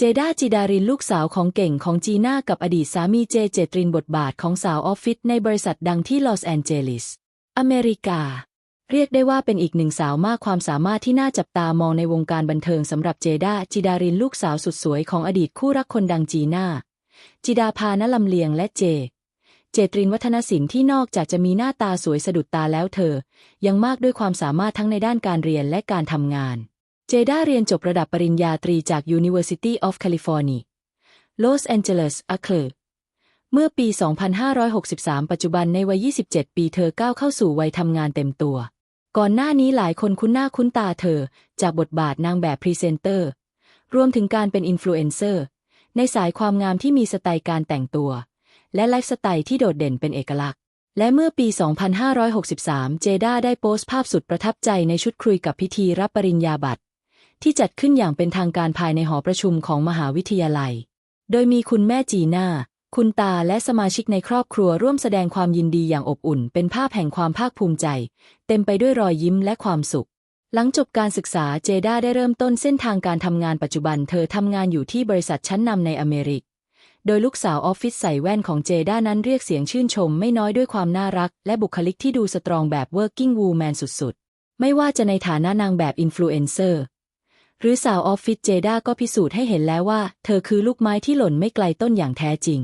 เจด้าจิดารินลูกสาวของเก่งของจีน่ากับอดีตสามีเจเจตรินบทบาทของสาวออฟฟิศในบริษัทดังที่ลอสแอนเจลิส อเมริกา เรียกได้ว่าเป็นอีกหนึ่งสาวมากความสามารถที่น่าจับตามองในวงการบันเทิงสำหรับเจด้าจิดารินลูกสาวสุดสวยของอดีตคู่รักคนดังจีน่า จิดาพานลำเลียงและเจ เจตรินวัฒนศิลป์ที่นอกจากจะมีหน้าตาสวยสะดุดตาแล้วเธอ ยังมากด้วยความสามารถทั้งในด้านการเรียนและการทำงาน เจด้าเรียนจบระดับปริญญาตรีจาก University of California Los Angeles อะเคลเมื่อปี 2563 ปัจจุบันในวัย 27 ปีเธอก้าวเข้าสู่วัยทำงานเต็มตัว ก่อนหน้านี้หลายคนคุ้นหน้าคุ้นตาเธอ จากบทบาทนางแบบพรีเซนเตอร์ รวมถึงการเป็นอินฟลูเอนเซอร์ ในสายความงามที่มีสไตล์การแต่งตัว และไลฟ์สไตล์ที่โดดเด่นเป็นเอกลักษณ์และเมื่อปี 2563 เจด้าได้โพสต์ภาพสุดประทับใจในชุดคุยกับพิธีรับปริญญาบัตร ที่จัดขึ้นอย่างเป็นทางการภายในหอประชุมของมหาวิทยาลัย โดยมีคุณแม่จีน่า คุณตาและสมาชิกในครอบครัวร่วมแสดงความยินดีอย่างอบอุ่น เป็นภาพแห่งความภาคภูมิใจ เต็มไปด้วยรอยยิ้มและความสุข หลังจบการศึกษาเจด้าได้เริ่มต้นเส้นทางการทำงานปัจจุบัน เธอทำงานอยู่ที่บริษัทชั้นนำในอเมริกโดยลูกสาวออฟฟิศใส่แว่นของเจด้านั้นเรียกเสียงชื่นชมไม่น้อยด้วยความน่ารัก และบุคลิกที่ดูสตรองแบบ working woman สุดๆ ไม่ว่าจะในฐานะนางแบบอินฟลูเอนเซอร์ หรือสาวออฟฟิศเจด้าก็พิสูจน์ให้เห็นแล้วว่า เธอคือลูกไม้ที่หล่นไม่ไกลต้นอย่างแท้จริง